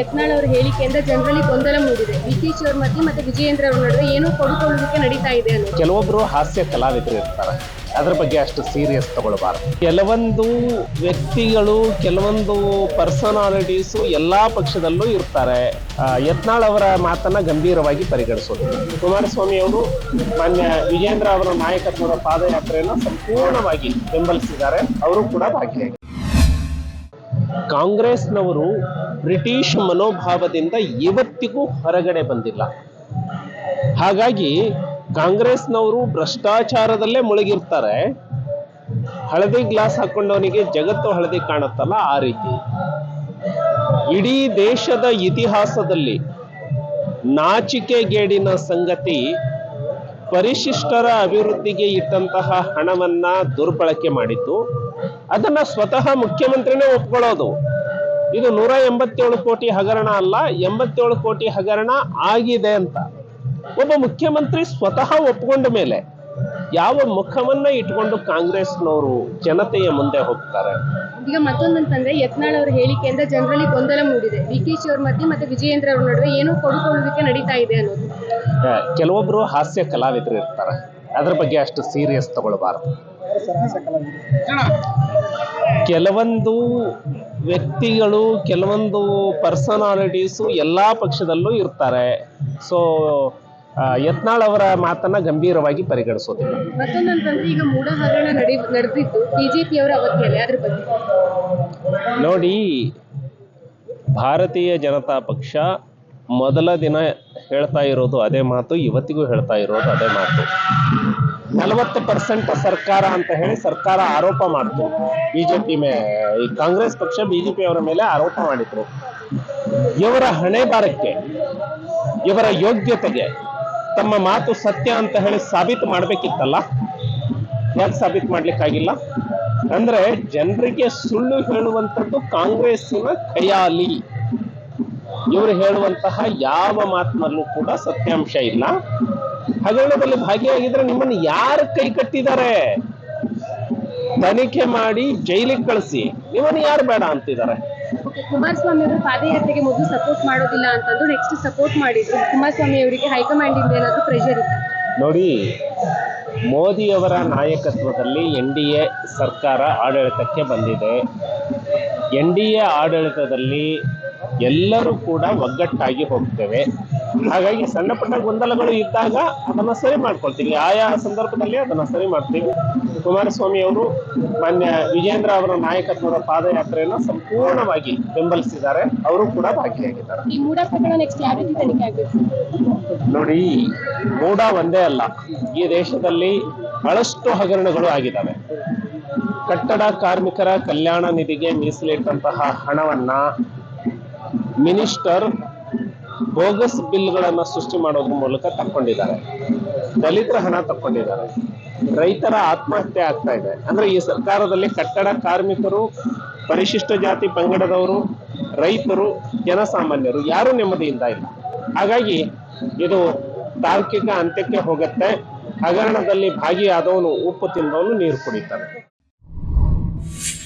ಯತ್ನಾಳ್ ಅವರ ಹೇಳಿಕೆಯಿಂದ ಜನರಲ್ಲಿ ಗೊಂದಲ ಮೂಡಿದೆ. ವಿಕೇಶ್ ಅವ್ರ ಮಧ್ಯೆ ಮತ್ತೆ ವಿಜಯೇಂದ್ರ ಅವ್ರ ನಡುವೆ ಏನೋ ಕೊಡುಕೊಳ್ಳಲಿಕ್ಕೆ ನಡೀತಾ ಇದೆ ಅನ್ನೋದು. ಕೆಲವೊಬ್ರು ಹಾಸ್ಯ ಕಲಾವಿದರು ಇರ್ತಾರೆ. ಅದ್ರ ಬಗ್ಗೆ ಅಷ್ಟು ಸೀರಿಯಸ್ ತಗೊಳ್ಬಾರ್ದು. ಕೆಲವೊಂದು ವ್ಯಕ್ತಿಗಳು, ಕೆಲವೊಂದು ಪರ್ಸನಾಲಿಟೀಸು ಎಲ್ಲಾ ಪಕ್ಷದಲ್ಲೂ ಇರ್ತಾರೆ. ಯತ್ನಾಳ್ ಅವರ ಮಾತನ್ನ ಗಂಭೀರವಾಗಿ ಪರಿಗಣಿಸೋದು. ಕುಮಾರಸ್ವಾಮಿ ಅವರು ಮಾನ್ಯ ವಿಜೇಂದ್ರ ಅವರ ನಾಯಕತ್ವದ ಪಾದಯಾತ್ರೆಯನ್ನು ಸಂಪೂರ್ಣವಾಗಿ ಬೆಂಬಲಿಸಿದ್ದಾರೆ. ಅವರು ಕೂಡ ಭಾಗಿಯಾಗಿದ್ದಾರೆ. ಕಾಂಗ್ರೆಸ್ನವರು ಬ್ರಿಟಿಷ್ ಮನೋಭಾವದಿಂದ ಇವತ್ತಿಗೂ ಹೊರಗಡೆ ಬಂದಿಲ್ಲ. ಹಾಗಾಗಿ ಕಾಂಗ್ರೆಸ್ನವರು ಭ್ರಷ್ಟಾಚಾರದಲ್ಲೇ ಮುಳುಗಿರ್ತಾರೆ. ಹಳದಿ ಗ್ಲಾಸ್ ಹಾಕೊಂಡವನಿಗೆ ಜಗತ್ತು ಹಳದಿ ಕಾಣುತ್ತಲ್ಲ ಆ ರೀತಿ. ಇಡೀ ದೇಶದ ಇತಿಹಾಸದಲ್ಲಿ ನಾಚಿಕೆಗೇಡಿನ ಸಂಗತಿ ಪರಿಶಿಷ್ಟರ ಅಭಿವೃದ್ಧಿಗೆ ಇಟ್ಟಂತಹ ಹಣವನ್ನ ದುರ್ಬಳಕೆ ಮಾಡಿದ್ದು, ಅದನ್ನ ಸ್ವತಃ ಮುಖ್ಯಮಂತ್ರಿನೇ ಒಪ್ಕೊಳ್ಳೋದು. ಇದು ನೂರ ಎಂಬತ್ತೇಳು ಕೋಟಿ ಹಗರಣ ಅಲ್ಲ ಎಂಬತ್ತೇಳು ಕೋಟಿ ಹಗರಣ ಆಗಿದೆ ಅಂತ. ಒಬ್ಬ ಮುಖ್ಯಮಂತ್ರಿ ಸ್ವತಃ ಒಪ್ಕೊಂಡ ಮೇಲೆ ಯಾವ ಮುಖವನ್ನ ಇಟ್ಕೊಂಡು ಕಾಂಗ್ರೆಸ್ನವರು ಜನತೆಯ ಮುಂದೆ ಹೋಗ್ತಾರೆ? ಈಗ ಮತ್ತೊಂದಂತಂದ್ರೆ ಯತ್ನಾಳ್ ಅವರ ಹೇಳಿಕೆಯಿಂದ ಜನರಲ್ಲಿ ಗೊಂದಲ ಮೂಡಿದೆ. ವಿಕೇಶ್ ಅವ್ರ ಮಧ್ಯೆ ಮತ್ತೆ ವಿಜಯೇಂದ್ರ ಅವ್ರ ನಡುವೆ ಏನೋ ಕೊಡುಕೊಳ್ಳುವಿಕೆ ನಡೀತಾ ಇದೆ ಅನ್ನೋದು. ಕೆಲವೊಬ್ರು ಹಾಸ್ಯ ಕಲಾವಿದರು ಇರ್ತಾರೆ. ಅದ್ರ ಬಗ್ಗೆ ಅಷ್ಟು ಸೀರಿಯಸ್ ತಗೊಳ್ಬಾರ್ದು. ಕೆಲವೊಂದು ವ್ಯಕ್ತಿಗಳು ಕೆಲವೊಂದು ಪರ್ಸನಾಲಿಟೀಸು ಎಲ್ಲಾ ಪಕ್ಷದಲ್ಲೂ ಇರ್ತಾರೆ. ಸೊ ಯತ್ನಾಳ್ ಅವರ ಮಾತನ್ನ ಗಂಭೀರವಾಗಿ ಪರಿಗಣಿಸೋದು ಈಗ ನೋಡಿ ಭಾರತೀಯ ಜನತಾ ಪಕ್ಷ ಮೊದಲ ದಿನ ಹೇಳ್ತಾ ಇರೋದು ಅದೇ ಮಾತು ಇವತ್ತಿಗೂ ಹೇಳ್ತಾ ಇರೋದು ಅದೇ ಮಾತು. ನಲವತ್ತು ಪರ್ಸೆಂಟ್ ಸರ್ಕಾರ ಅಂತ ಹೇಳಿ ಸರ್ಕಾರ ಆರೋಪ ಮಾಡಿತು. ಬಿಜೆಪಿ ಮೇ, ಈ ಕಾಂಗ್ರೆಸ್ ಪಕ್ಷ ಬಿಜೆಪಿ ಅವರ ಮೇಲೆ ಆರೋಪ ಮಾಡಿದ್ರು. ಇವರ ಹಣೆ ಬಾರಕ್ಕೆ ಇವರ ಯೋಗ್ಯತೆಗೆ ತಮ್ಮ ಮಾತು ಸತ್ಯ ಅಂತ ಹೇಳಿ ಸಾಬೀತು ಮಾಡ್ಬೇಕಿತ್ತಲ್ಲ? ಯಾಕೆ ಸಾಬೀತು ಮಾಡ್ಲಿಕ್ಕಾಗಿಲ್ಲ? ಅಂದ್ರೆ ಜನರಿಗೆ ಸುಳ್ಳು ಹೇಳುವಂಥದ್ದು ಕಾಂಗ್ರೆಸ್ಸಿನ ಖಯಾಲಿ ಇವರು ಹೇಳುವಂತಹ ಯಾವ ಮಾತಿನಲ್ಲೂ ಕೂಡ ಸತ್ಯಾಂಶ ಇಲ್ಲ. ಹಗರಣದಲ್ಲಿ ಭಾಗಿಯಾಗಿದ್ರೆ ನಿಮ್ಮನ್ನು ಯಾರು ಕೈ ಕಟ್ಟಿದ್ದಾರೆ? ತನಿಖೆ ಮಾಡಿ ಜೈಲಿಗೆ ಕಳಿಸಿ. ನಿಮ್ಮನ್ನು ಯಾರು ಬೇಡ ಅಂತಿದ್ದಾರೆ? ಕುಮಾರಸ್ವಾಮಿ ಅವರು ಪಾದಯಾತ್ರೆಗೆ ಮೊದಲು ಸಪೋರ್ಟ್ ಮಾಡೋದಿಲ್ಲ ಅಂತಂದು ನೆಕ್ಸ್ಟ್ ಸಪೋರ್ಟ್ ಮಾಡಿದ್ರು. ಕುಮಾರಸ್ವಾಮಿ ಅವರಿಗೆ ಹೈಕಮಾಂಡ್ ಇಂದ ಏನಾದ್ರು ಪ್ರೆಷರ್ ಇತ್ತು? ನೋಡಿ ಮೋದಿಯವರ ನಾಯಕತ್ವದಲ್ಲಿ ಎನ್ ಡಿ ಎ ಸರ್ಕಾರ ಆಡಳಿತಕ್ಕೆ ಬಂದಿದೆ. ಎನ್ ಡಿ ಎ ಆಡಳಿತದಲ್ಲಿ ಎಲ್ಲರೂ ಕೂಡ ಒಗ್ಗಟ್ಟಾಗಿ ಹೋಗ್ತೇವೆ. ಹಾಗಾಗಿ ಸಣ್ಣ ಪುಟ್ಟ ಗೊಂದಲಗಳು ಇದ್ದಾಗ ಅದನ್ನು ಸರಿ ಮಾಡ್ಕೊಳ್ತೀವಿ. ಆಯಾ ಸಂದರ್ಭದಲ್ಲಿ ಅದನ್ನು ಸರಿ ಮಾಡ್ತೀವಿ. ಕುಮಾರಸ್ವಾಮಿ ಅವರು ಮಾನ್ಯ ವಿಜೇಂದ್ರ ಅವರ ನಾಯಕತ್ವದ ಪಾದಯಾತ್ರೆಯನ್ನು ಸಂಪೂರ್ಣವಾಗಿ ಬೆಂಬಲಿಸಿದ್ದಾರೆ. ಅವರು ಕೂಡ ಭಾಗಿಯಾಗಿದ್ದಾರೆ. ನೋಡಿ ಮೂಡ ಒಂದೇ ಅಲ್ಲ. ಈ ದೇಶದಲ್ಲಿ ಬಹಳಷ್ಟು ಹಗರಣಗಳು ಆಗಿದ್ದಾವೆ. ಕಟ್ಟಡ ಕಾರ್ಮಿಕರ ಕಲ್ಯಾಣ ನಿಧಿಗೆ ಮೀಸಲಿಟ್ಟಂತಹ ಹಣವನ್ನ ಮಿನಿಸ್ಟರ್ ಬೋಗಸ್ ಬಿಲ್ಗಳನ್ನು ಸೃಷ್ಟಿ ಮಾಡೋದ್ರ ಮೂಲಕ ತಕ್ಕೊಂಡಿದ್ದಾರೆ. ದಲಿತರ ಹಣ ತಕ್ಕೊಂಡಿದ್ದಾರೆ. ರೈತರ ಆತ್ಮಹತ್ಯೆ ಆಗ್ತಾ ಇದೆ. ಅಂದ್ರೆ ಈ ಸರ್ಕಾರದಲ್ಲಿ ಕಟ್ಟಡ ಕಾರ್ಮಿಕರು, ಪರಿಶಿಷ್ಟ ಜಾತಿ ಪಂಗಡದವರು, ರೈತರು, ಜನಸಾಮಾನ್ಯರು ಯಾರೂ ನೆಮ್ಮದಿಯಿಂದ ಇಲ್ಲ. ಹಾಗಾಗಿ ಇದು ತಾರ್ಕಿಕ ಅಂತ್ಯಕ್ಕೆ ಹೋಗುತ್ತೆ. ಹಗರಣದಲ್ಲಿ ಭಾಗಿಯಾದವನು ಉಪ್ಪು ತಿಂದವನು ನೀರು ಕುಡಿತಾನೆ.